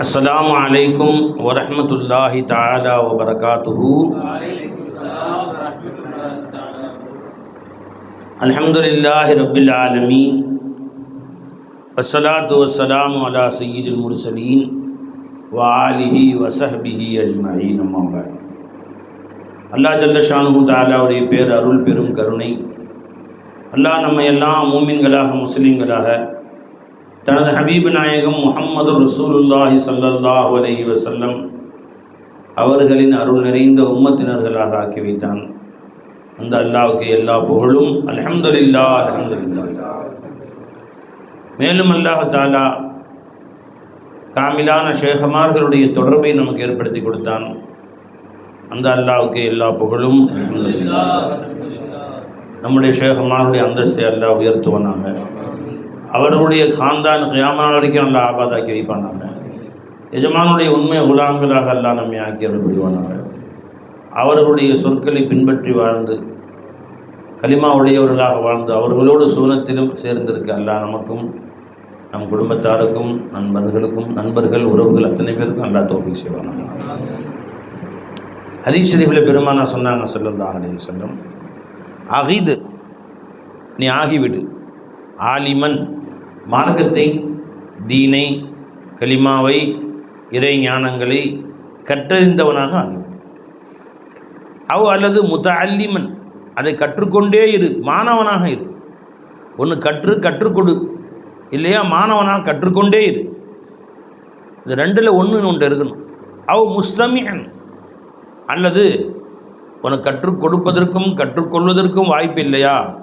السلام عليكم ورحمة الله تعالى وبركاته الحمد لله رب العالمين والصلاة والسلام على سيد المرسلين وآله وصحبه أجمعين أما بعد அல்லாஹ் ஜல்லஷானு தாலாவுடைய பேர் அருள் பெரும் கருணை அல்லாஹ் நம்ம எல்லாம் மூமின்களாக முஸ்லீம்களாக தனது ஹபீப் நாயகம் முகம்மது ரசூலுல்லாஹி சல்லல்லாஹ் அலைஹி வசல்லம் அவர்களின் அருள் நிறைந்த உம்மத்தினர்களாக ஆக்கி வைத்தான் அந்த அல்லாவுக்கு எல்லா புகழும் அலமதுல்லா அலமதுல்லா மேலும் அல்லாஹ் தாலா காமிலான ஷேகமார்களுடைய தொடர்பை நமக்கு ஏற்படுத்தி கொடுத்தான். அந்த அல்லாவுக்கு எல்லா புகழும் நம்முடைய ஷேகமாருடைய அந்தஸ்தை அல்லாஹ் உயர்த்துவனாக. அவர்களுடைய காந்தான் கியாமனால் வரைக்கும் நல்லா ஆபாதாக்கி வைப்பானாங்க. எஜமானுடைய உண்மை குலாம்களாக அல்லாஹ் நம்மை ஆக்கி அருள் அவர்களுடைய சொற்களை பின்பற்றி வாழ்ந்து கலிமா உடையவர்களாக வாழ்ந்து அவர்களோடு சூனத்திலும் சேர்ந்திருக்க அல்லாஹ் நமக்கும் நம் குடும்பத்தாருக்கும் நண்பர்களுக்கும் நண்பர்கள் உறவுகள் அத்தனை பேருக்கும் நல்லா தோல்வி செய்வாங்க ஹதீஸ் ஷரீஃபில் பெருமானா சொன்னாங்க ஸல்லல்லாஹு அலைஹி செல்லம் அகிது நீ ஆகிவிடு. ஆலிமன் மார்க்கத்தை தீனை கலிமாவை இறை ஞானங்களை கற்றறிந்தவனாக ஆகிவிடும் அவ் அல்லது முத்த அல்லிமன் அதை கற்றுக்கொண்டே இரு மாணவனாக இரு. ஒன்று கற்று கற்றுக்கொடு இல்லையா மாணவனாக கற்றுக்கொண்டே இரு. இது ரெண்டில் ஒன்று ஒன்று இருக்கணும். அவ் முஸ்தமியன் அல்லது உனக்கு கற்றுக் கொடுப்பதற்கும் கற்றுக்கொள்வதற்கும் வாய்ப்பு இல்லையா?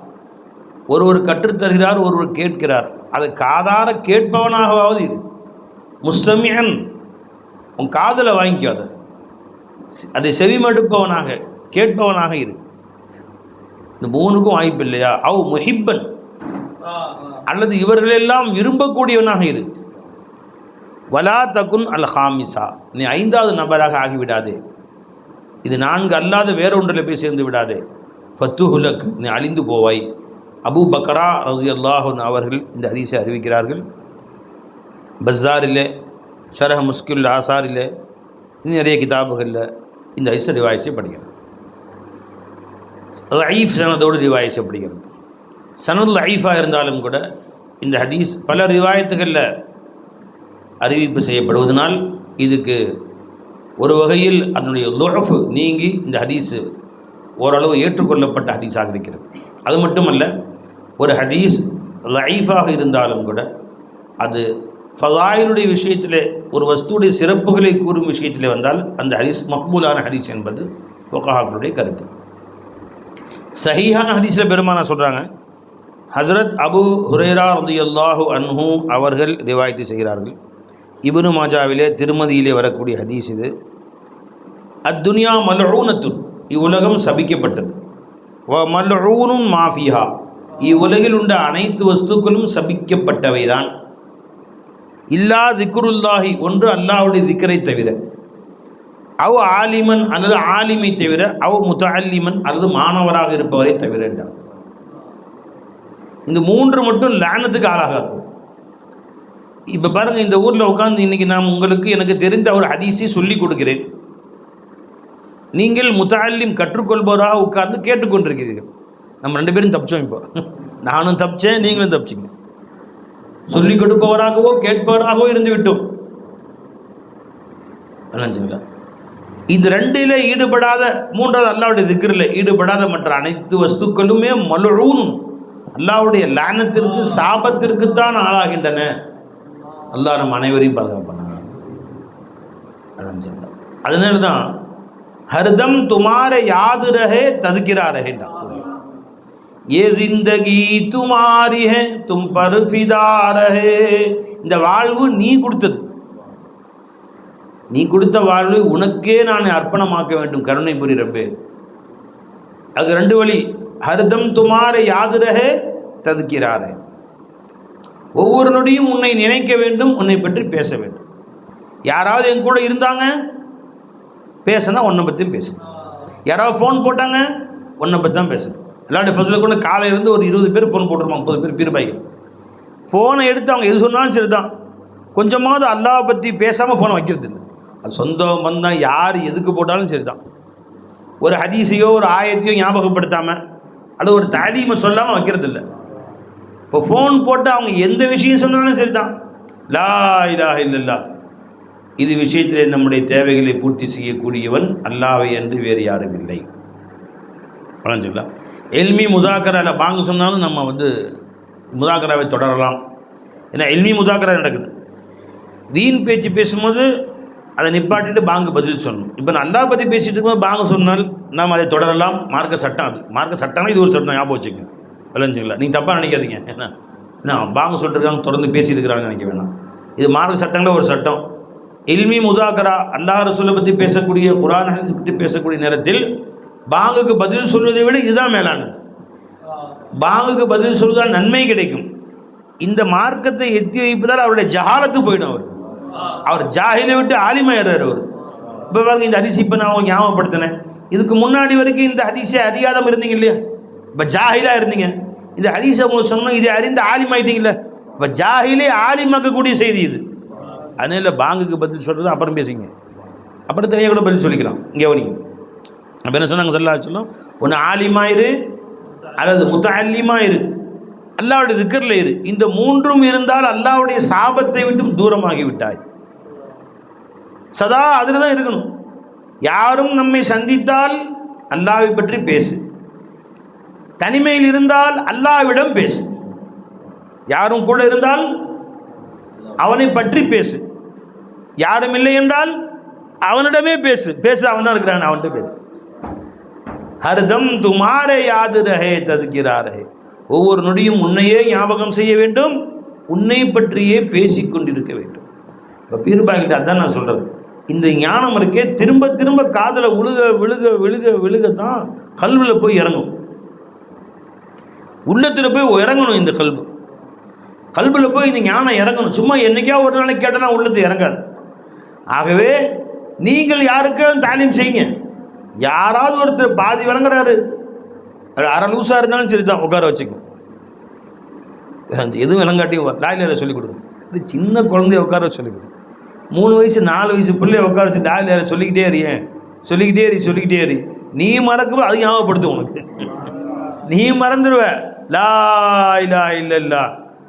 ஒருவர் கற்றுத்தருகிறார் ஒருவர் கேட்கிறார். அதை காதார கேட்பவனாகவாவது இரு. முஸ்தமியன் உன் காதில் வாங்கிக்காத அதை. செவிமடுப்பவனாக கேட்பவனாக இரு. இந்த மூணுக்கும் வாய்ப்பு இல்லையா? அவ் முஹிப்பன். அல்லது இவர்களெல்லாம் விரும்பக்கூடியவனாக இரு. வலா தகுன் அல் ஹாமிசா. நீ ஐந்தாவது நபராக ஆகிவிடாதே. இது நான்கு அல்லாத வேறொன்றில் போய் சேர்ந்து விடாதே. ஃபத்துஹுலக் நீ அழிந்து போவாய். அபு பக்ரா ரசி அல்லாஹன் அவர்கள் இந்த ஹதீஸை அறிவிக்கிறார்கள். பஸ்ஸாரிலே ஷரஹ் முஸ்கில் ஆசாரில் இன்னும் நிறைய கிதாபுகளில் இந்த ஹதீஸை ரிவாயஸை செய்யப்படுகிறது. ஐஃப் சனதோடு ரிவாயஸை செய்யப்படுகிறது. சனதுல் ஐஃபாக இருந்தாலும் கூட இந்த ஹதீஸ் பல ரிவாயத்துகளில் அறிவிப்பு செய்யப்படுவதனால் இதுக்கு ஒரு வகையில் அதனுடைய லொழஃபு நீங்கி இந்த ஹதீஸு ஓரளவு ஏற்றுக்கொள்ளப்பட்ட ஹதீஸாக இருக்கிறது. அது மட்டுமல்ல ஒரு ஹதீஸ் லைஃபாக இருந்தாலும் கூட அது ஃபலாயினுடைய விஷயத்தில் ஒரு வஸ்துடைய சிறப்புகளை கூறும் விஷயத்தில் வந்தால் அந்த ஹதீஸ் மக்பூலான ஹதீஸ் என்பது ஒகாக்களுடைய கருத்து. சஹீஹான ஹதீஸில் பெருமானா சொல்கிறாங்க ஹசரத் அபு ஹுரேரா ரதியல்லாஹு அன்ஹு அவர்கள் ரிவாயத்து செய்கிறார்கள். இபுனு மாஜாவிலே திருமதியிலே வரக்கூடிய ஹதீஸ் இது. அத்துனியா மல்லூனத்துன் இவ்வுலகம் சபிக்கப்பட்டது. வ மல்ஊனும் மாஃபியா இவ்வுலகில் உள்ள அனைத்து வஸ்துக்களும் சபிக்கப்பட்டவைதான். இல்லா திக்ருல்லாஹி ஒன்று அல்லாஹுடைய திக்கரை தவிர. அவ் ஆலிமன் அல்லது ஆலிமை தவிர அவ் முத்தல்லிமன் அல்லது மாணவராக இருப்பவரை தவிர என்றார். இந்த மூன்று மட்டும் லேனத்துக்கு ஆளாகாது இப்போ பாருங்கள் இந்த ஊரில் உட்காந்து இன்றைக்கி நான் உங்களுக்கு எனக்கு தெரிந்த ஒரு ஹதீஸை சொல்லி கொடுக்கிறேன். நீங்கள் முத்தாலிம் கற்றுக்கொள்பவராக உட்கார்ந்து கேட்டுக்கொண்டிருக்கிறீர்கள். நம்ம ரெண்டு பேரும் தப்பிச்சோம் இப்போ. நானும் தப்பிச்சேன் நீங்களும் தப்பிச்சிங்க. சொல்லிக் கொடுப்பவராகவோ கேட்பவராகவோ இருந்து விட்டோம். நினச்சிங்களா இது ரெண்டில் ஈடுபடாத மூன்றாவது அல்லாவுடைய திக்கிரில் ஈடுபடாத மற்ற அனைத்து வஸ்துக்களுமே மலுழும் அல்லாவுடைய லானத்திற்கு சாபத்திற்குத்தான் ஆளாகின்றன. அல்லாஹ் நம்ம அனைவரையும் பாதுகாப்பானாங்க அதனால தான் ஹர்தம் துமார யாது ரஹே ததுக்கிறா ரஹேண்டா ஏ ஜிந்தகி துமாரி ஹே தும் பர் ஃபிதா இந்த வாழ்வு நீ கொடுத்தது. நீ கொடுத்த வாழ்வு உனக்கே நான் அர்ப்பணமாக்க வேண்டும் கருணை புரி ரப்பே. அது ரெண்டு வழி. ஹர்தம் துமார யாதுரகே ததுக்கிறாரே ஒவ்வொரு நொடியும் உன்னை நினைக்க வேண்டும் உன்னை பற்றி பேச வேண்டும். யாராவது என் கூட இருந்தாங்க பேசுனா உன்னை பற்றியும் பேசணும் யாராவது ஃபோன் போட்டாங்க உன்னை பற்றி தான் பேசணும் எல்லா ஃபஸ்ட்டில் கூட காலையிலேருந்து ஒரு இருபது பேர் ஃபோன் போட்டிருப்பாங்க முப்பது பேர் பீர்பாய்க்கு ஃபோனை எடுத்து அவங்க எது சொன்னாலும் சரி தான் கொஞ்சமாவது அல்லாஹ் பற்றி பேசாமல் ஃபோனை வைக்கிறது இல்லை அது சொந்தம் பந்தம் யார் எதுக்கு போட்டாலும் சரி தான் ஒரு ஹதீஸையோ ஒரு ஆயத்தையோ ஞாபகப்படுத்தாமல் அல்லது ஒரு தாலீமை சொல்லாமல் வைக்கிறது இல்லை இப்போ ஃபோன் போட்டு அவங்க எந்த விஷயம் சொன்னாலும் சரி தான் லா இலா இல்லல்லா இது விஷயத்தில் நம்முடைய தேவைகளை பூர்த்தி செய்யக்கூடியவன் அல்லாவை என்று வேறு யாரும் இல்லை. சொல்லலாம் எல்மி முதாக்கராவில் பாங்க சொன்னாலும் நம்ம வந்து முதாக்கராவை தொடரலாம். ஏன்னா எல்மி முதாக்கரா நடக்குது. வீண் பேச்சு பேசும்போது அதை நிப்பாட்டிட்டு பாங்கு பதில் சொல்லணும். இப்போ நான் அல்லா பற்றி பேசிட்டு இருக்கும்போது பாங்கு சொன்னால் நாம் அதை தொடரலாம். மார்க்க சட்டம் அது. மார்க்க சட்டம்னா இது ஒரு சட்டம் ஞாபகம் வச்சுக்கோங்க. விளைஞ்சுங்களா? நீங்கள் தப்பாக நினைக்காதீங்க. என்ன என்ன பாங்க சொல்லிட்டுருக்காங்க தொடர்ந்து பேசிட்டு நினைக்க வேணாம். இது மார்க்க சட்டங்கள ஒரு சட்டம். இல்மி முதாக்கரா அல்லாஹ் ரசூலை பற்றி பேசக்கூடிய குரான் பற்றி பேசக்கூடிய நேரத்தில் பாங்குக்கு பதில் சொல்வதை விட இதுதான் மேலானது. பாங்குக்கு பதில் சொல்வதால் நன்மை கிடைக்கும். இந்த மார்க்கத்தை எத்தி வைப்பதால் அவருடைய ஜஹாலத்து போயிடும் அவர். அவர் ஜாகிலை விட்டு ஆலிமாயிறார் அவர். இப்போ பாருங்க இந்த ஹதீஸ் இப்போ நான் உங்களுக்கு ஞாபகப்படுத்தினேன். இதுக்கு முன்னாடி வரைக்கும் இந்த அதிசயம் அறியாதம் இருந்தீங்க இல்லையா? இப்போ ஜாகிலாக இருந்தீங்க. இந்த ஹதீஸை உங்களுக்கு சொன்னோம் இதை அறிந்து ஆலிமாயிட்டீங்களே இப்போ ஜாஹிலே ஆலிமாக்கக்கூடிய செய்தி இது. அதனால பாங்குக்கு பதில் சொல்கிறது அப்புறம் பேசுங்க. அப்புறம் தனியாக கூட பதில் சொல்லிக்கலாம். இங்கே கவனிங்க. அப்போ என்ன சொன்னாங்க சொல்லா சொல்லும் ஒன்று ஆலிமாயிரு அல்லது இரு. அல்லாவுடைய திக்கரில் இரு. இந்த மூன்றும் இருந்தால் அல்லாவுடைய சாபத்தை விட்டும் தூரமாகி விட்டாய். சதா அதில் தான் இருக்கணும். யாரும் நம்மை சந்தித்தால் அல்லாவை பற்றி பேசு. தனிமையில் இருந்தால் அல்லாவிடம் பேசு. யாரும் கூட இருந்தால் அவனை பற்றி பேசு. யாரும் இல்லை என்றால் அவனிடமே பேசு. பேசு அவன் தான் இருக்கிறான் அவன்கிட்ட பேசு. ஹர்தம் துமாரே யாது ரஹே ததுக்கிறாரே ஒவ்வொரு நொடியும் உன்னையே ஞாபகம் செய்ய வேண்டும் உன்னை பற்றியே பேசிக் கொண்டிருக்க வேண்டும். இப்போ பீர்பாய்கிட்ட அதான் நான் சொல்கிறது இந்த ஞானம் இருக்கே திரும்ப திரும்ப காதில் விழுக விழுக விழுக விழுக தான் கல்வியில் போய் இறங்கும். உள்ளத்தில் போய் இறங்கணும் இந்த கல்வி கல்வியில் போய் இந்த ஞானம் இறங்கணும். சும்மா என்னைக்கா ஒரு நாளைக்கு கேட்டனா உள்ளத்து இறங்காது. ஆகவே நீங்கள் யாருக்கும் தாலீம் செய்யுங்க. யாராவது ஒருத்தர் பாதி விளங்குறாரு அது அரை லூஸாக இருந்தாலும் சரி தான் உட்கார வச்சுக்கும் எதுவும் விளங்காட்டியும் லாயிலேற சொல்லிக் கொடுங்க இது சின்ன குழந்தைய உட்கார வச்சு சொல்லிக் கொடுங்க மூணு வயசு நாலு வயசு பிள்ளைய உட்கார வச்சு லாயிலேற சொல்லிக்கிட்டே அறியேன் சொல்லிக்கிட்டே அறி சொல்லிக்கிட்டே அறி நீ மறக்கும்போது அது ஞாபகப்படுத்தும் உனக்கு. நீ மறந்துடுவ லா இல்லா இல்லை இல்லா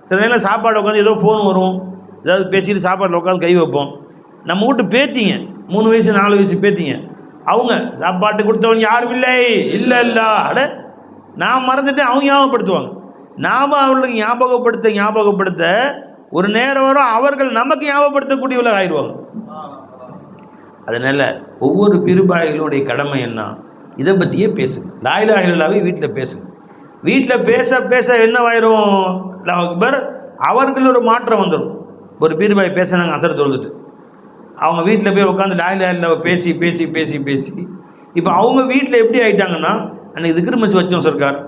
சில நேரம் சாப்பாடு உட்காந்து ஏதோ ஃபோன் வரும். ஏதாவது பேசிட்டு சாப்பாட்டில் உட்காந்து கை வைப்போம். நம்ம வீட்டு பேத்திங்க. மூணு வயசு நாலு வயசு பேத்திங்க. அவங்க சாப்பாட்டு கொடுத்தவன் யாரும் இல்லை. இல்லை இல்லை. அட நான் மறந்துட்டேன். அவங்க ஞாபகப்படுத்துவாங்க. நாம் அவர்களுக்கு ஞாபகப்படுத்த ஞாபகப்படுத்த ஒரு நேரம் வரும் அவர்கள் நமக்கு ஞாபகப்படுத்தக்கூடியவர்கள் ஆயிடுவாங்க. அதனால் ஒவ்வொரு பிரிபாய்களுடைய கடமை என்ன? இதை பற்றியே பேசுங்க. லாயிலா வீட்டில் பேசுங்க. வீட்டில் பேச பேச என்னவாயிரும் அக்பர் அவர்கள் ஒரு மாற்றம் வந்துடும் ஒரு பீர்பாய் பேசினாங்க அசர் தொழுதுட்டு. அவங்க வீட்டில் போய் உட்காந்து லாயிலா இல்லா பேசி பேசி பேசி பேசி. இப்போ அவங்க வீட்டில் எப்படி ஆயிட்டாங்கன்னா அன்றைக்கி திக்ரு மசி வச்சோம் சர்க்கார்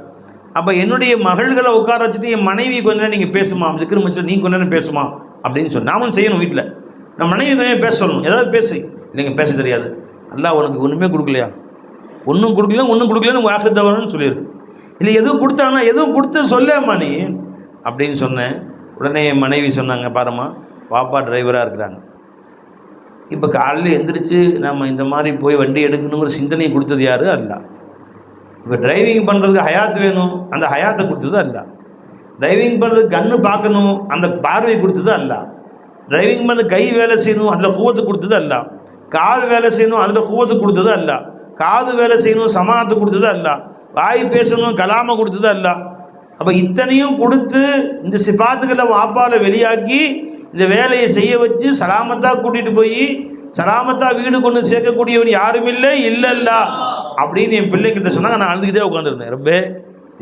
அப்போ என்னுடைய மகள்களை உட்கார வச்சுட்டு என் மனைவி கொஞ்ச நேரம் நீங்கள் பேசுமா? திக்ரு மசி நீ கொஞ்ச நேரம் பேசுமா? அப்படின்னு சொல்லி நாமும் செய்யணும் வீட்டில். நம்ம மனைவி கொஞ்ச நேரம் பேச சொல்லணும். ஏதாவது பேசு. இல்லைங்க பேச தெரியாது. அல்லா உனக்கு ஒன்றுமே கொடுக்கலையா? ஒன்றும் கொடுக்கல ஒன்றும் கொடுக்கலன்னு உங்கள் ஆசை தவறுன்னு சொல்லியிருக்கு. இல்லை எதுவும் கொடுத்தாங்கன்னா எதுவும் கொடுத்து சொல்லேம்மா நீ? அப்படின்னு சொன்னேன். உடனே என் மனைவி சொன்னாங்க பாருமா பாப்பா டிரைவராக இருக்கிறாங்க. இப்போ காலையில் எந்திரிச்சு நம்ம இந்த மாதிரி போய் வண்டி எடுக்கணுங்கிற சிந்தனையை கொடுத்தது யார்? அல்ல. இப்போ டிரைவிங் பண்ணுறதுக்கு ஹயாத் வேணும். அந்த ஹயாத்தை கொடுத்தது அல்ல. டிரைவிங் பண்ணுறதுக்கு கண்ணு பார்க்கணும். அந்த பார்வை கொடுத்தது அல்ல. டிரைவிங் பண்ண கை வேலை செய்யணும். அதில் கூவத்து கொடுத்தது அல்ல. கால் வேலை செய்யணும். அதில் கூவத்து கொடுத்தது அல்ல. காது வேலை செய்யணும். சமானத்தை கொடுத்தது அல்ல. வாய் பேசணும். கலாமை கொடுத்தது அல்ல. அப்போ இத்தனையும் கொடுத்து இந்த சிஃபாத்துக்களை வாப்பால வெளியாக்கி இந்த வேலையை செய்ய வச்சு சலாமத்தாக கூட்டிகிட்டு போய் சலாமத்தாக வீடு கொண்டு சேர்க்கக்கூடியவர் யாரும் இல்லை இல்லைல்ல அப்படின்னு என் பிள்ளைகிட்ட சொன்னாங்க. நான் அழுதுகிட்டே உட்காந்துருந்தேன் ரப்பே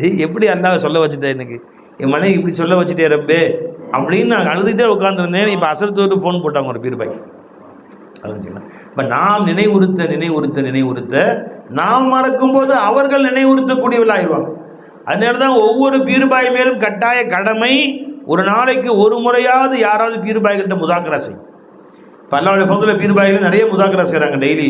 ஏய் எப்படி அல்லாஹ் சொல்ல வச்சுட்டேன் எனக்கு? என் மனைவி இப்படி சொல்ல வச்சுட்டே ரப்பே அப்படின்னு நான் அழுதுகிட்டே உட்காந்துருந்தேன் இப்போ அசரத்து ஃபோன் போட்டாங்க ஒரு பீர்பாய். இப்போ நாம் நினைவுறுத்த நினைவுறுத்த நினைவுறுத்த நாம் மறக்கும்போது அவர்கள் நினைவுறுத்தக்கூடியவர்களாகிடுவாங்க அதனால தான் ஒவ்வொரு பீர்பாய் மேலும் கட்டாய கடமை ஒரு நாளைக்கு ஒரு முறையாவது யாராவது பீர்பாய்கிட்ட முதாக்கரா செய்யும். இப்போ அல்லாவுடைய ஃபோனில் பீர்பாயில் நிறைய முதாக்கரா செய்கிறாங்க டெய்லி.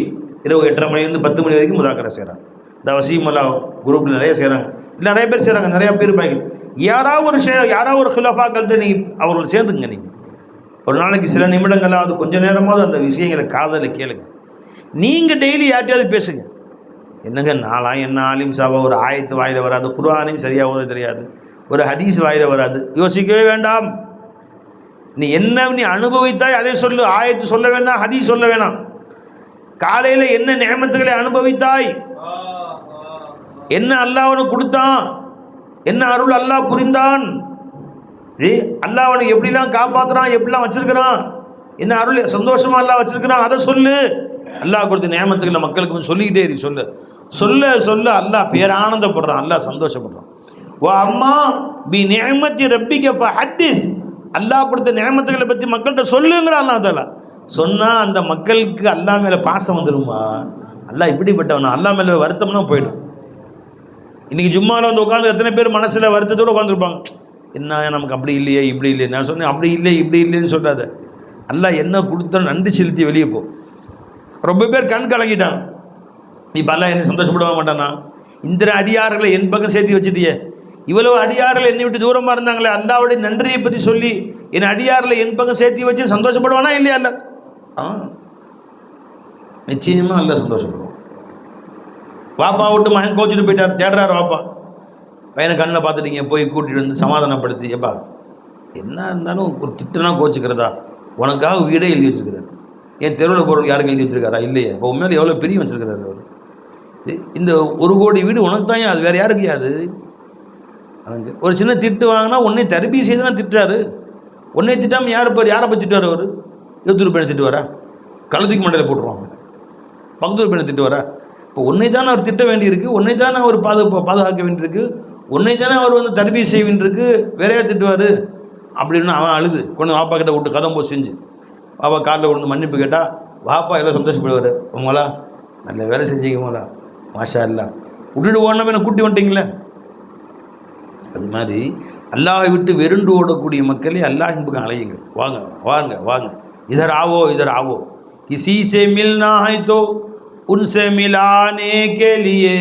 இரவு எட்டரை மணிலேருந்து பத்து மணி வரைக்கும் முதாக்கரா செய்கிறாங்க இந்த வசீம் அல்லா குரூப்பில் நிறைய செய்கிறாங்க இல்லை நிறைய பேர் செய்கிறாங்க நிறைய பீர்பாய்கள். யாராவது ஒரு ஷே யாராவது ஒரு ஹிலஃபாக்கள்கிட்ட நீங்கள் அவர்கள் சேர்ந்துங்க நீங்கள் ஒரு நாளைக்கு சில நிமிடங்களாவது கொஞ்ச நேரமாவது அந்த விஷயங்களை காதலை கேளுங்க. நீங்கள் டெய்லி யார்கிட்டயாவது பேசுங்க. என்னங்க நாளாக என்ன ஆலிம் சாபா ஒரு ஆயத்து வாயில் வராது குர்ஆனையும் சரியாக ஓத தெரியாது. ஒரு ஹதீஸ் வாயில வராது. யோசிக்கவே வேண்டாம். நீ என்ன நீ அனுபவித்தாய் அதை சொல்லு. ஆயத்து சொல்ல வேண்டாம் ஹதீஸ் சொல்ல வேணாம். காலையில் என்ன நியமத்துகளை அனுபவித்தாய்? என்ன அல்லாஹ் உனக்கு கொடுத்தான்? என்ன அருள் அல்லாஹ் புரிந்தான்? ஏ அல்லாஹ் எப்படிலாம் காப்பாற்றுறான் எப்படிலாம் வச்சிருக்கிறான்? என்ன அருள் சந்தோஷமாக அல்லாஹ் வச்சிருக்கிறான்? அதை சொல்லு. அல்லாஹ் கொடுத்த நியமத்துக்களை மக்களுக்கு சொல்லிக்கிட்டே இருக்கு சொல்லு. சொல்ல சொல்ல. அல்லாஹ் பேரானந்தப்படுறான் அல்லாஹ் சந்தோஷப்படுறான். அம்மா பி நேமத்தி ரப்பிக்க ஹத்திஸ். அல்லாஹ் கொடுத்த நியமத்துகளை பற்றி மக்கள்கிட்ட சொல்லுங்கிறான் அல்லா தாலா சொன்னால் அந்த மக்களுக்கு அல்லாஹ் மேலே பாசம் வந்துடுமா அல்லாஹ் இப்படிப்பட்டவனா? அல்லாஹ் மேலே வருத்தம்னா போயிடும். இன்றைக்கி ஜும்மாவில் வந்து உட்காந்து எத்தனை பேர் மனசில் வருத்தத்தோடு உட்காந்துருப்பாங்க என்ன நமக்கு அப்படி இல்லையே இப்படி இல்லையே? நான் சொன்னேன் அப்படி இல்லை இப்படி இல்லைன்னு சொல்லாத. அல்லா என்ன கொடுத்தோம் நன்றி செலுத்தி வெளியே போ. ரொம்ப பேர் கண் கலங்கிட்டான் இப்போ அல்லா என்ன சந்தோஷப்படவே மாட்டானா? இந்த அடியார்களை என் பக்கம் சேர்த்து வச்சுட்டியே. இவ்வளவு அடியாரில் என்னை விட்டு தூரமாக இருந்தாங்களே அல்லாவுடைய நன்றியை பற்றி சொல்லி என் அடியாரில் என் பக்கம் சேர்த்து வச்சு சந்தோஷப்படுவானா இல்லையா அல்ல? ஆ. நிச்சயமாக அல்ல சந்தோஷப்படுவான். வாப்பா விட்டு மகன் கோச்சிட்டு போயிட்டார் தேடுறாரு வாப்பா. பையனை கண்ணில் பார்த்துட்டீங்க போய் கூட்டிகிட்டு வந்து சமாதானப்படுத்தி எப்பா என்ன இருந்தாலும் ஒரு திட்டுனா கோச்சிக்கிறதா? உனக்காக வீடே எழுதி வச்சிருக்கிறார். என் தெருவில் போகிறவங்க யாருக்கு எழுதி வச்சிருக்காரா? இல்லையே. இப்போ உண்மையில எவ்வளோ பெரிய வச்சிருக்கிறாரு அவர். இந்த ஒரு கோடி வீடு உனக்கு தான் அது வேறு யாருக்கு அது? அதான் ஒரு சின்ன திட்டு வாங்கினா உன்னை தரப்பி செய்து தான் திட்டுறாரு. உன்னை திட்டாமல் யார் இப்போ யாரை போய் திட்டுவார் அவர்? எழுத்தூர் பெண்ணை திட்டுவாரா? கள்ளத்துக்கு மண்டையில் போட்டுருவாங்க. பக்கத்தூர் பையனை திட்டுவாரா? இப்போ உன்னை தானே அவர் திட்ட வேண்டியிருக்கு உன்னை தானே அவர் பாது பாதுகாக்க வேண்டியிருக்கு உன்னை தானே அவர் வந்து தரப்பி செய்ய வேண்டியிருக்கு வேற யார் திட்டுவார்? அப்படின்னு அவன் அழுது. கொண்டு வாப்பா கிட்ட விட்டு கதம் செஞ்சு. பாப்பா காரில் கொண்டு மன்னிப்பு கேட்டால் வாப்பா எல்லாம் சந்தோஷப்படுவார். உங்களா நல்ல வேலை செஞ்சீங்க மாஷா இல்லா விட்டுட்டு ஓடணும் என்ன கூட்டி வந்துட்டீங்களே. அது மாதிரி அல்லாஹை விட்டு வெருண்டு ஓடக்கூடிய மக்களே அல்லாஹ் பக்கம் அலையுங்க வாங்க வாங்க வாங்க. இதர் ஆவோ இதர் ஆவோ. கிசி சே மில்னா ஹை தோ உன்சே மிலானே கேலியே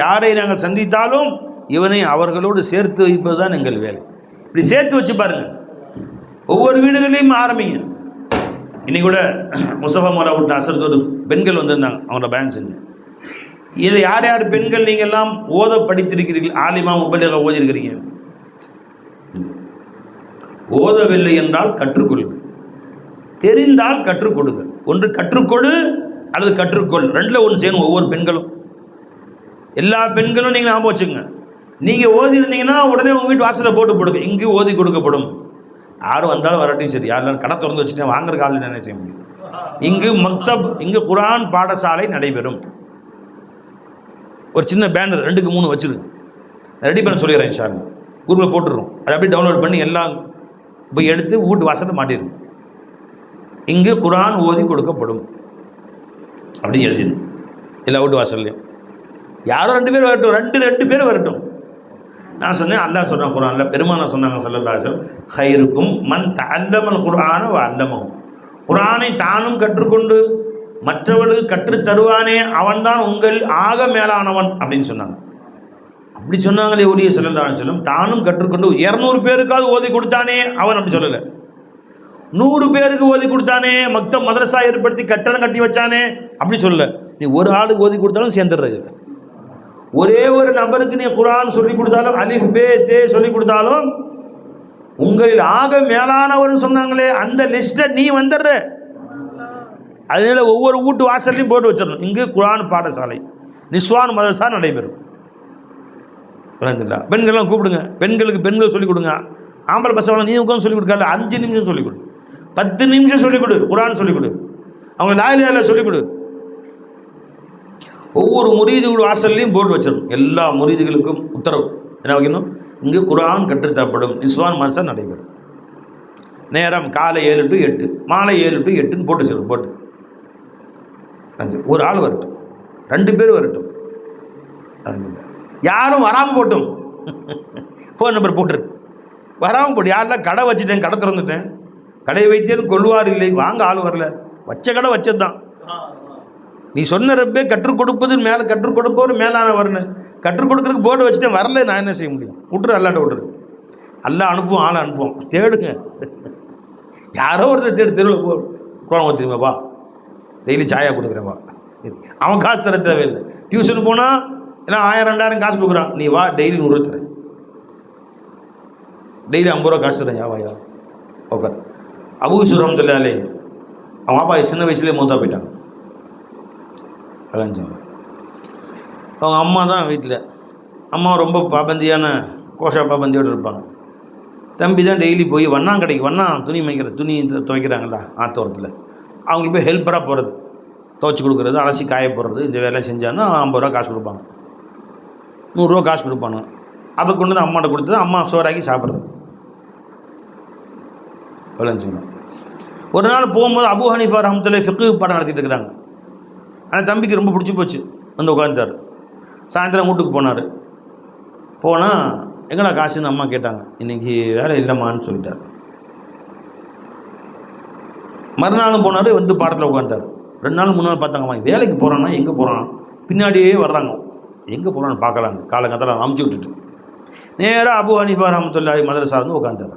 யாரை நாங்கள் சந்தித்தாலும் இவனை அவர்களோடு சேர்த்து வைப்பது தான் எங்கள் வேலை. இப்படி சேர்த்து வச்சு பாருங்கள். ஒவ்வொரு வீடுகளையும் ஆரம்பிங்க. இன்னைக்கு கூட முசஃபா விட்டு விட்ட அசரத்தோடு பெண்கள் வந்திருந்தாங்க. அவங்களோட பயன் செஞ்சு. இதை யார் யார் பெண்கள் நீங்கள் எல்லாம் ஓத படித்திருக்கிறீர்கள் ஆலிமா முப்பலிக ஓதிருக்கிறீங்க ஓதவில்லை என்றால் கற்றுக்கொள்ளுங்கள் தெரிந்தால் கற்றுக் கொடுங்கள் ஒன்று கற்றுக்கொடு அல்லது கற்றுக்கொள். ரெண்டில் ஒன்று செய்யணும் ஒவ்வொரு பெண்களும். எல்லா பெண்களும் நீங்கள் ஞாபகம் வச்சுங்க நீங்கள் ஓதிருந்தீங்கன்னா உடனே உங்கள் வீட்டு வாசலில் போட்டு போடுங்க. இங்கே ஓதி கொடுக்கப்படும். யாரும் வந்தாலும் வரட்டும் சரி. யாரும் கடை திறந்து வச்சுட்டேன் வாங்குற காலில் என்ன செய்ய முடியும். இங்கு மக்தப் இங்கு குரான் பாடசாலை நடைபெறும். ஒரு சின்ன பேனர் ரெண்டுக்கு மூணு வச்சுருங்க. ரெடி பண்ண சொல்லிடுறேன் சார். குரூப்பில் போட்டுருவோம் அதை அப்படியே டவுன்லோட் பண்ணி எல்லாம் போய் எடுத்து வீட்டு வாசலில் மாட்டிடுங்க. இங்கே குரான் ஓதி கொடுக்கப்படும். அப்படின்னு எழுதிடும் எல்லா வீட்டு வாசல்லையும். யாரோ ரெண்டு பேர் வரட்டும். ரெண்டு ரெண்டு பேர் வரட்டும். நான் சொன்னேன் அல்லா சொன்ன குரான்ல. பெருமானா சொன்னாங்க சல்லல்லாஹு ஹைருக்கும் மன் அந்தமன் குரானோ வ குரானை தானும் கற்றுக்கொண்டு மற்றவர்களுக்கு கற்றுத் தருவானே அவன்தான் உங்கள் ஆக மேலானவன் அப்படின்னு சொன்னாங்க. அப்படி சொன்னாங்களே ஒளிய சொல்லலாம் சொல்லும் தானும் கற்றுக்கொண்டு இரநூறு பேருக்காவது ஓதி கொடுத்தானே அவன் அப்படி சொல்லலை. நூறு பேருக்கு ஓதி கொடுத்தானே மக்த மதரசா ஏற்படுத்தி கட்டணம் கட்டி வச்சானே அப்படி சொல்லல. நீ ஒரு ஆளுக்கு ஓதி கொடுத்தாலும் சேர்ந்துடுறது ஒரே ஒரு நபருக்கு நீ குரான் சொல்லி கொடுத்தாலும் அலிஃப் பே தே சொல்லி கொடுத்தாலும் உங்களில் ஆக மேலானவர்னு சொன்னாங்களே அந்த லிஸ்ட்டை நீ வந்துடுற. அதனால ஒவ்வொரு வீட்டு வாசல்லையும் போட்டு வச்சிடணும். இங்கு குரான் பாடசாலை நிஸ்வான் மதரசா நடைபெறும். விளங்குங்களா பெண்கள்லாம் கூப்பிடுங்க. பெண்களுக்கு பெண்கள் சொல்லிக் கொடுங்க. ஆம்பளை பசங்க நீ உட்காந்து சொல்லிக் கொடுக்கல அஞ்சு நிமிஷம் சொல்லிக் கொடு. பத்து நிமிஷம் சொல்லிக் கொடு. குரான் சொல்லிக் கொடு. அவங்க லாயில சொல்லிக் கொடு. ஒவ்வொரு முரீதுகள் வாசல்லையும் போர்டு வச்சிடணும். எல்லா முரீதுகளுக்கும் உத்தரவு. என்ன வைக்கணும்? இங்கு குரான் கற்றுத்தப்படும் நிஸ்வான் மரசா நடைபெறும். நேரம் காலை ஏழு டு எட்டு மாலை ஏழு டு எட்டுன்னு போட்டு வச்சிடணும் போட்டு. அஞ்சு. ஒரு ஆள் வரட்டும். ரெண்டு பேர் வரட்டும். யாரும் வராமல் போட்டும். ஃபோன் நம்பர் போட்டுரு. வராமல் போட்டு யாரெல்லாம் கடை வச்சுட்டேன் கடை திறந்துட்டேன். கடையை வைத்தேன் கொள்வார் இல்லை. வாங்க ஆள் வரல. வச்ச கடை வச்சது தான் நீ சொன்ன ரப்பே கற்றுக் கொடுப்பது மேலே கற்றுக் கொடுப்பவர் மேலான வரணும். கற்றுக் கொடுக்குறதுக்கு போர்டு வச்சுட்டேன் வரல. நான் என்ன செய்ய முடியும்? விட்டுரு அல்லாட்ட விட்டுரு. அல்ல அனுப்புவோம் ஆளை அனுப்புவோம் தேடுங்க. யாரோ ஒருத்தர் தேடு தெருவில் போ. குழம்பு ஊற்றுறீங்கப்பா டெய்லி சாயா கொடுக்குறேன்ப்பா அவன் காசு தர தேவையில்லை. டியூஷன் போனால் ஏன்னா ஆயிரம் ரெண்டாயிரம் காசு கொடுக்குறான். நீ வா டெய்லி நூறு தரேன். டெய்லி ஐம்பது ரூபா காசு தரேன். யா ஓகே உட்கார் அபூசுரம் தொழிலாளி அவன் அப்பா சின்ன வயசுலேயே மூத்தா போயிட்டான். கலைஞ்சாங்க அவங்க அம்மா தான் வீட்டில் அம்மா ரொம்ப பாபந்தியான கோஷா பாபந்தியோடு இருப்பாங்க. தம்பி தான் டெய்லி போய் வண்ணாங்கடைக்கு வண்ணான் துணி மைக்கிற துணி துவைக்கிறாங்களா? ஆத்தோரத்தில். அவங்களுக்கு போய் ஹெல்ப்பராக போகிறது துவச்சி கொடுக்குறது அலசி காய போடுறது இந்த வேலை செஞ்சான்னா ஐம்பது ரூபா காசு கொடுப்பாங்க. நூறுரூவா காசு கொடுப்பானுங்க. அதை கொண்டு வந்து அம்மாட்ட கொடுத்து அம்மா சோறாக்கி சாப்பிட்றது. விளைஞ்சுங்க ஒரு நாள் போகும்போது அபு ஹனீஃபா ரஹமத்துல்லாஹி ஃபிக்கு பாடம் நடத்திட்டு இருக்கிறாங்க. அந்த தம்பிக்கு ரொம்ப பிடிச்சி போச்சு வந்து உட்காந்துட்டார் சாயந்தரம் வீட்டுக்கு போனார். போனால் எங்கடா காசுன்னு? அம்மா கேட்டாங்க. இன்றைக்கி வேலை இல்லைம்மான்னு சொல்லிட்டார். மறுநாளும் போனார் வந்து பாடத்தில் உட்காந்துட்டார் ரெண்டு நாள் மூணு நாள் பார்த்தாங்கம்மா வேலைக்கு போகிறான்னா எங்கே போகிறான் பின்னாடியே வர்றாங்க. எங்கே போகிறான்னு பார்க்கலான்னு காலங்கத்தில் அமுச்சு விட்டுட்டு. நேராக அபு ஹனீஃபா ரஹமத்துல்லாஹி மதரசா வந்து உட்காந்தார்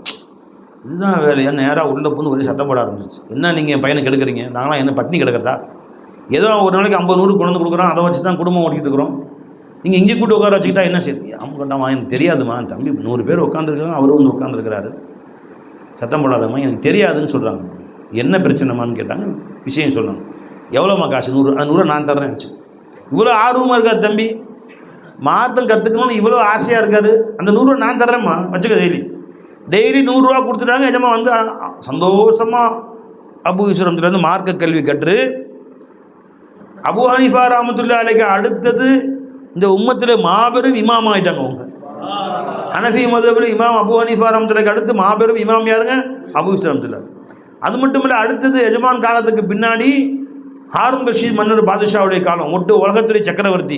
இதுதான் வேலையா நேராக உள்ளே புந்து ஒரே சத்தம் போட ஆரம்பிச்சிச்சு என்ன நீங்கள் என் பையனை கெடுக்குறீங்க? நாங்களாம் என்ன பட்டினி கிடக்கிறதா? ஏதோ ஒரு நாளைக்கு ஐம்பது நூறு கொண்டு வந்து கொடுக்குறோம் அதை வச்சு தான் குடும்பம் ஓட்டிகிட்டு இருக்கிறோம். நீங்கள் இங்கே கூட்டு உட்கார வச்சுக்கிட்டா என்ன செய்யுது ஆமாம் எனக்கு தெரியாதுமா தம்பி நூறு பேர் உட்காந்துருக்காங்க அவரும் வந்து உட்காந்துருக்கிறாரு சத்தம் போடாதம்மா எனக்கு தெரியாதுன்னு சொல்கிறாங்க என்ன பிரச்சனைமான்னு கேட்டாங்க விஷயம் சொன்னாங்க எவ்வளோம்மா காசு? நூறு அந்த நான் தர்றேன். வச்சு இவ்வளோ ஆர்வமாக இருக்காது தம்பி. மாற்றம் கற்றுக்கணும்னு இவ்வளோ ஆசையாக இருக்காது. அந்த நூறுரூவா நான் தர்றேம்மா வச்சுக்க டெய்லி டெய்லி நூறுரூவா கொடுத்துட்டாங்க எஜமா வந்து சந்தோஷமாக அபு ஈஸ்வரத்துலேருந்து மார்க்க கல்வி கற்று அபு ஹனீஃபா ராமத்துல்லா அலைக்கு அடுத்தது இந்த உம்மத்தில் மாபெரும் இமாம் ஆயிட்டாங்க அவங்க. ஹனஃபி மதுபில் இமாம் அபு ஹனீஃபா ரஹமத்துல்லாக்கு அடுத்து மாபெரும் இமாம் யாருங்க அபு ஈஸ்வரத்துல்லா அது மட்டும் இல்லை அடுத்தது எஜமான் காலத்துக்கு பின்னாடி ஹாரூன் ரஷீத் மன்னர் பாதுஷாவுடைய காலம் ஒட்டு உலகத்துறை சக்கரவர்த்தி.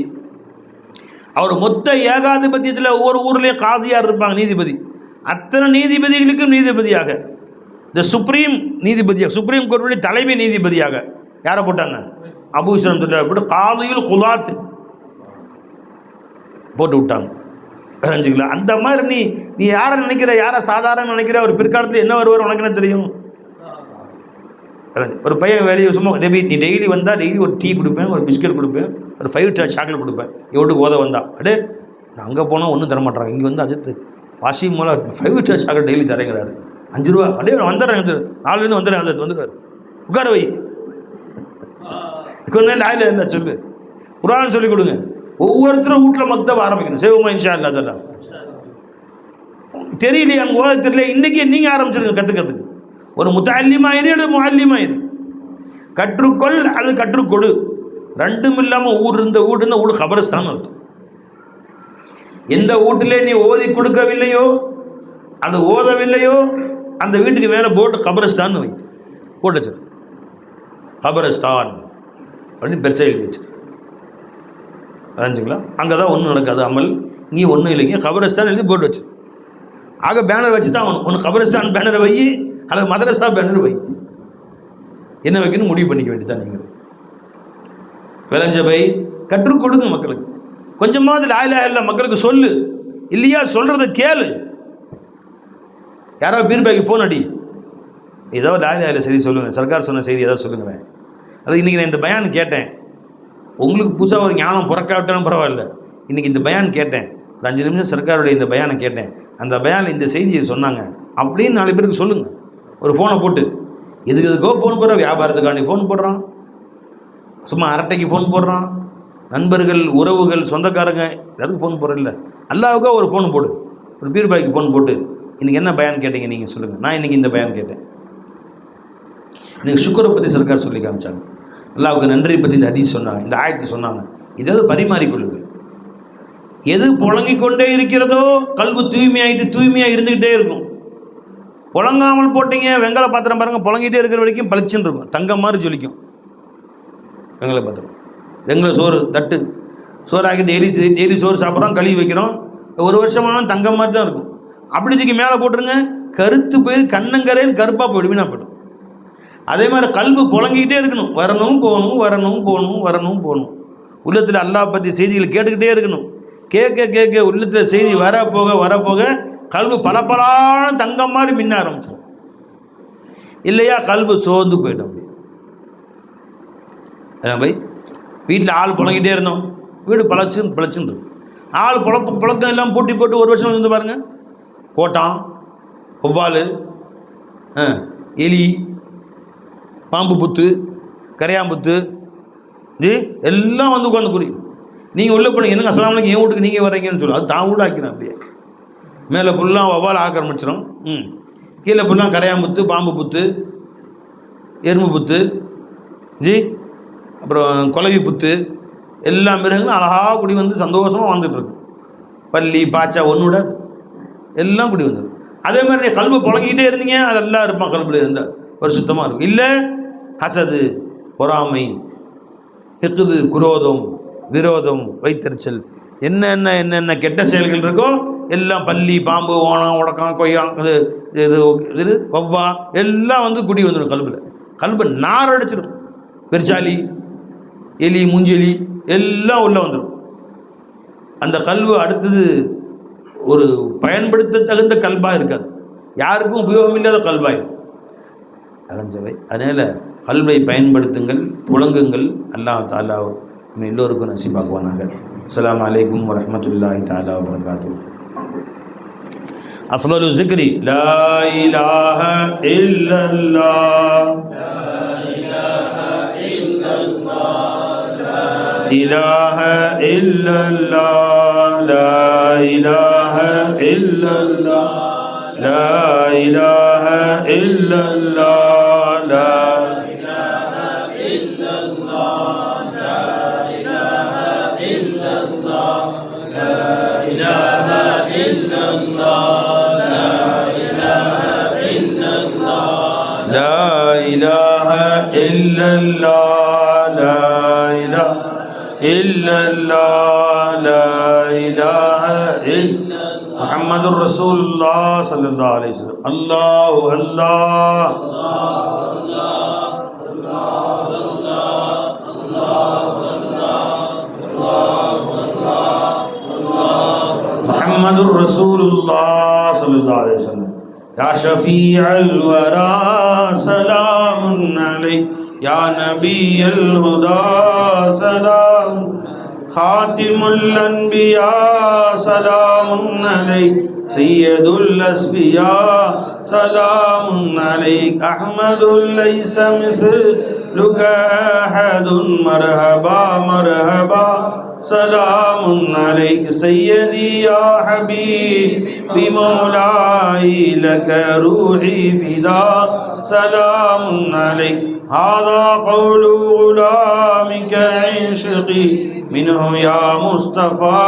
அவர் மொத்த ஏகாதிபத்தியத்தில் ஒவ்வொரு ஊர்லேயும் காசியார் இருப்பாங்க நீதிபதி. அத்தனை நீதிபதிகளுக்கும் நீதிபதியாக. இந்த சுப்ரீம் நீதிபதியாக சுப்ரீம் கோர்ட்டுடைய தலைமை நீதிபதியாக. யாரை போட்டாங்க? அபூஸ்வரம் போட்டு காலையில் குலாத் போட்டு விட்டாங்க. தெரிஞ்சுக்கல அந்த மாதிரி நீ நீ யாரை நினைக்கிற? யாரை சாதாரண நினைக்கிற? ஒரு பிற்காலத்தில் என்ன வருவார் உனக்கு என்ன தெரியும்? ஒரு பையன் வேலையை சும்மா டெபி நீ டெய்லி வந்தால் டெய்லி ஒரு டீ கொடுப்பேன் ஒரு பிஸ்கட் கொடுப்பேன் ஒரு ஃபைவ் ஸ்டார் சாக்லேட் கொடுப்பேன். எவ்வளோக்கு ஓத வந்தா. அடே நான் அங்கே போனால் ஒன்றும் தர மாட்டாங்க. இங்கே வந்து அது வாசி மூலம் ஃபைவ் ஸ்டார் சாக்லேட் டெய்லி தரேங்கிறாரு. அஞ்சு ரூபா. அப்படியே வந்துடுறேன் வந்து நாலுலேருந்து வந்துடுறேன் வந்து வந்துடுவார் உட்கார வை. கொஞ்ச நேரம் ஆயில் என்ன சொல்லு. குரான் சொல்லிக் கொடுங்க. ஒவ்வொருத்தரும் வீட்டில் மக்தவ ஆரம்பிக்கணும். சேவமா இன்ஷா அதெல்லாம். தெரியலையே? அங்கே ஓத தெரியல இன்றைக்கி நீங்கள் ஆரம்பிச்சிருங்க கற்றுக்கிறதுக்கு ஒரு முத்தாலிமாயிரு அல்லது முல்லிமாயிரு கற்றுக்கொள் அல்லது கற்றுக்கொடு. ரெண்டும் இல்லாமல் ஊர் இருந்த வீடு இருந்தால் வீடு கபரஸ்தான் அர்த்தம் எந்த வீட்டிலே நீ ஓதி கொடுக்கவில்லையோ அது ஓதவில்லையோ அந்த வீட்டுக்கு மேலே போர்டு கபரஸ்தான் வை. போட்டு வச்சிரு. கபரஸ்தான் அப்படின்னு பெருசாக எழுதி வச்சிரு. அரைஞ்சுங்களா அங்கே தான் ஒன்றும் நடக்காது அமல். நீ ஒன்றும் இல்லைங்க. கபரஸ்தான் எழுதி போட்டு வச்சிரு. ஆக பேனர் வச்சு தான் ஒன்று ஒன்று கபரஸ்தான் பேனரை வை அல்லது மதரசா பேனர் வை. என்ன வைக்கணும்? முடிவு பண்ணிக்க வேண்டியதான் நீங்கள் விளைஞ்ச பை கற்றுக் கொடுங்க மக்களுக்கு. கொஞ்சமாவது லாயிலா இல்லை மக்களுக்கு சொல்லு. இல்லையா? சொல்கிறத கேளு. யாரோ பீர்பாய்க்கு ஃபோன் அடி. ஏதோ லாயிலா இல்லை செய்தி சொல்லுங்கள் சர்க்கார் சொன்ன செய்தி ஏதாவது சொல்லுங்களேன். அது இன்றைக்கி நான் இந்த பயான் கேட்டேன். உங்களுக்கு புதுசாக ஒரு ஞானம் பிறக்காவிட்டாலும் பரவாயில்ல. இன்றைக்கி இந்த பயான் கேட்டேன். ஒரு அஞ்சு நிமிஷம் சர்க்காருடைய இந்த பயானை கேட்டேன். அந்த பயானில் இந்த செய்தியை சொன்னாங்க. அப்படின்னு நாலு பேருக்கு சொல்லுங்கள் ஒரு ஃபோனை போட்டு எதுக்கு எதுக்கோ ஃபோன் போடுற வியாபாரத்துக்காண்டி ஃபோன் போடுறான். சும்மா அரட்டைக்கு ஃபோன் போடுறான். நண்பர்கள் உறவுகள் சொந்தக்காரங்க எதுக்கு ஃபோன் போடுறதில்ல? அல்லாவுக்கோ ஒரு ஃபோன் போடு. ஒரு பீர்பாய்க்கு ஃபோன் போட்டு இன்றைக்கி என்ன பயன் கேட்டீங்க நீங்கள் சொல்லுங்கள் நான் இன்றைக்கி இந்த பயன் கேட்டேன். இன்றைக்கி சுக்கரை பற்றி சர்க்கார் சொல்லி காமிச்சாங்க. அல்லாவுக்கு நன்றி பற்றி இந்த அதிகம் சொன்னாங்க இந்த ஆயத்தை சொன்னாங்க. இதாவது பரிமாறிக்கொள்ளுங்கள். எது புழங்கிக் கொண்டே இருக்கிறதோ கல்வி தூய்மையாயிட்டு தூய்மையாக இருந்துக்கிட்டே இருக்கும். புழங்காமல் போட்டீங்க வெங்கல பாத்திரம் பாருங்கள் புழங்கிட்டே இருக்கிற வரைக்கும் பளிச்சுன்னு இருக்கும். தங்கம் மாதிரி ஜொலிக்கும். வெங்கல பாத்திரம். வெங்கல சோறு தட்டு. சோறாக்கி டெய்லி டெய்லி சோறு சாப்பிட்றோம் கழுவி வைக்கிறோம். ஒரு வருஷமான தங்கம் மாதிரி தான் இருக்கும். அப்படி தூக்கி மேலே போட்டுருங்க கருத்து போய் கண்ணங்கரையில் கருப்பாக போயிடும் வீணாக போய்டும். அதே மாதிரி கல்வி புழங்கிக்கிட்டே இருக்கணும். வரணும் போகணும் வரணும் போகணும் வரணும் போகணும். உள்ளத்தில் அல்லாஹ் பற்றி செய்திகள் கேட்டுக்கிட்டே இருக்கணும். கேட்க கேட்க உள்ளத்தில் செய்தி வர போக வர போக கல்வி பளபளான தங்கம் மாதிரி மின்ன ஆரம்பிச்சிடும் இல்லையா கல்வு சோர்ந்து போயிடும் அப்படியே. போய்? வீட்டில் ஆள் புழங்கிட்டே இருந்தோம். வீடு பழச்சு பழச்சுன்னு ஆள் புழப்பு புழக்கம் எல்லாம் பூட்டி போட்டு ஒரு வருஷம் இருந்து பாருங்கள் கோட்டான் ஒவ்வால் ஆ, எலி பாம்பு புத்து கரையாம்புத்து இது எல்லாம் வந்து உட்காந்து குடி. நீங்கள் உள்ளே போனீங்க என்னங்க அஸ்லாம் ஏன் என் வீட்டுக்கு நீங்கள் வர்றீங்கன்னு சொல்லு. அது தான் வீடு ஆக்கிறேன் அப்படியே. மேலே ஃபுல்லாக வவ்வால் ஆக்கிரமிச்சிடும் ம். கீழே ஃபுல்லாக கரையாம்புத்து பாம்பு புத்து எறும்பு புத்து ஜி அப்புறம் குலவி புத்து எல்லா மிருகங்களும் அழகாக குடி வந்து சந்தோஷமாக வாழ்ந்துட்டு இருக்கு பல்லி பாச்சா ஒன்று விடாது எல்லாம் குடி வந்துடும் அதே மாதிரி நீ கல்வி புழங்கிட்டே இருந்தீங்க அதெல்லாம் இருப்பான் கல்வியில் இருந்தால் பரிசுத்தமாக இருக்கும். இல்லை ஹசது பொறாமை ஹெக்குது குரோதம் விரோதம் வைத்தறிச்சல் என்னென்ன என்னென்ன கெட்ட செயல்கள் இருக்கோ எல்லாம் பள்ளி பாம்பு ஓணம் உடக்கம் கொய்யா இது இது இது வவ்வா எல்லாம் வந்து குடி வந்துடும் கல்பில். கல்பு நார் அடிச்சிடும். பெருச்சாலி எலி மூஞ்செலி எல்லாம் உள்ளே வந்துடும். அந்த கல்வு அடுத்தது ஒரு பயன்படுத்த தகுந்த கல்பாக இருக்காது. யாருக்கும் உபயோகம் இல்லாத கல்வாயிரும் அலைஞ்சவை. அதனால் கல்வை பயன்படுத்துங்கள் புழங்குங்கள். அல்லாஹ் தாலா நம்ம எல்லோருக்கும் நசிபாக்குவானாக. அஸ்லாம் வலைக்கம் வரமத்துல்லாஹி தாலா أفضل الذكر لا إله إلا الله. لا إله إلا الله. لا إله إلا الله. لا إله إلا الله. لا إله إلا الله. لا إله إلا الله. لا إله إلا الله. لا إله إلا الله. إلا الله لا إله إلا الله لا إله إلا محمد رسول الله صلى الله عليه وسلم الله الله محمد رسول الله صلى الله عليه وسلم يا شفيع الورى سلام عليك يا نبي الهدى سلام خاتم الأنبياء سلام عليك. سيد الأسبياء سلام عليك. أحمد ليس مثلك أحد. مرحبا مرحبا. سلام عليك. سيدي يا حبيبي مولاي لك روحي فدا. سلام عليك. هذا قول غلامك عشقي. منه يا مصطفى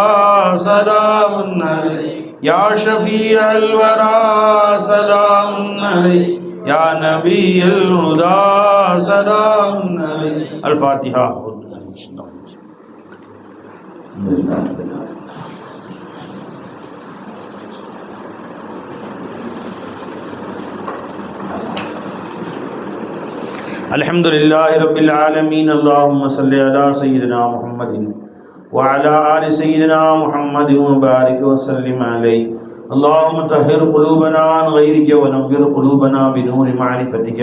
سلام عليك. يا شفيع الورى سلام عليك. يا نبي الهدى سلام عليك. الفاتحة. رب العالمين اللهم صل على سيدنا محمد وعلى آل سيدنا محمد وبارك وسلم عليه اللهم طهر قلوبنا عن غيرك ونور قلوبنا بنور معرفتك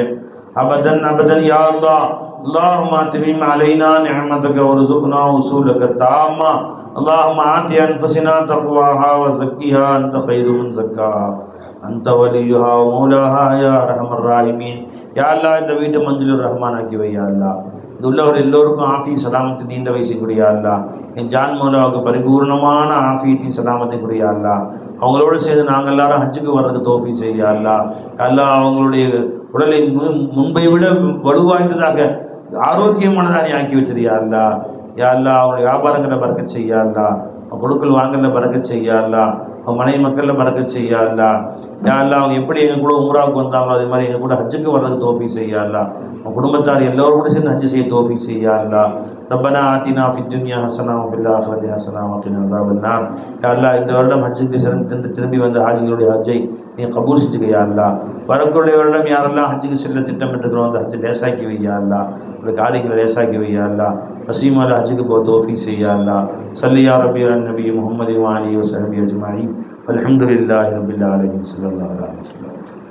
أبدا أبدا يا الله اللهم أتمم علينا نعمتك وارزقنا وصولك التامة اللهم آت أنفسنا تقواها وزكها أنت خير من زكاها أنت وليها ومولاها يا أرحم الراحمين யா இந்த வீட்டை மஞ்சள் ரஹ்மான் ஆக்கி வை இந்த உள்ளவர் எல்லோருக்கும் ஆஃபி சலாமத்து நீண்ட வயசு கூடிய அல்லா என் ஜான் மோலாவுக்கு பரிபூர்ணமான ஆஃபியத்தையும் சலாமத்தையும் கூடிய அல்லா அவங்களோட சேர்ந்து நாங்கள் எல்லாரும் ஹஜ்ஜுக்கு வர்றதுக்கு தோஃபி செய்ய அல்லா அவங்களுடைய உடலை மு- முன்பை விட வலுவாய்ந்ததாக ஆரோக்கியமானதாக நீ ஆக்கி வச்சிருயா அல்லா அவங்களுடைய வியாபாரங்களை பறக்க செய்யால்லா கொடுக்கல் வாங்கல பறக்க செய்யா அல்லா. அவன் மனைவி மக்களில் பறக்க செய்யா யாரெல்லாம் அவங்க எப்படி எங்கள் கூட உம்ராவுக்கு வந்தாங்களோ அதே மாதிரி எங்கள் கூட ஹஜ்ஜுக்கு வர்றதுக்கு தோஃபி செய்யா அவன் குடும்பத்தார் எல்லோரும் கூட சேர்ந்து ஹஜ்ஜு செய்ய தோஃபி செய்யா ரப்பனா ஆத்தினா ஃபித்துன்யா ஹசனா பில்லா ஆஹிரதி ஹசனா அப்படின்னு அதாபன் நார். இந்த வருடம் ஹஜ்ஜுக்கு சிறந்து திரும்பி வந்த ஹாஜிகளுடைய ஹஜ்ஜை நீ கபூர் செஞ்சுக்க யாருலா வரக்கூடிய வருடம் யாரெல்லாம் ஹஜ்ஜுக்கு செல்ல திட்டமிட்டுக்கிறோம் அந்த ஹஜ்ஜு லேசாக்கி வையாருலா உங்களுடைய காரியங்களை லேசாக்கி வையாருலா வசீமால ஹஜ்ஜுக்கு போக தோஃபி செய்யாருலா சல்லியா ரபி நபி முகமது வாலி வசபி அஜ்மாயி அலமதுல்லாஹி ரபில்லா அலமின் சொல்லா அலி சொல்லா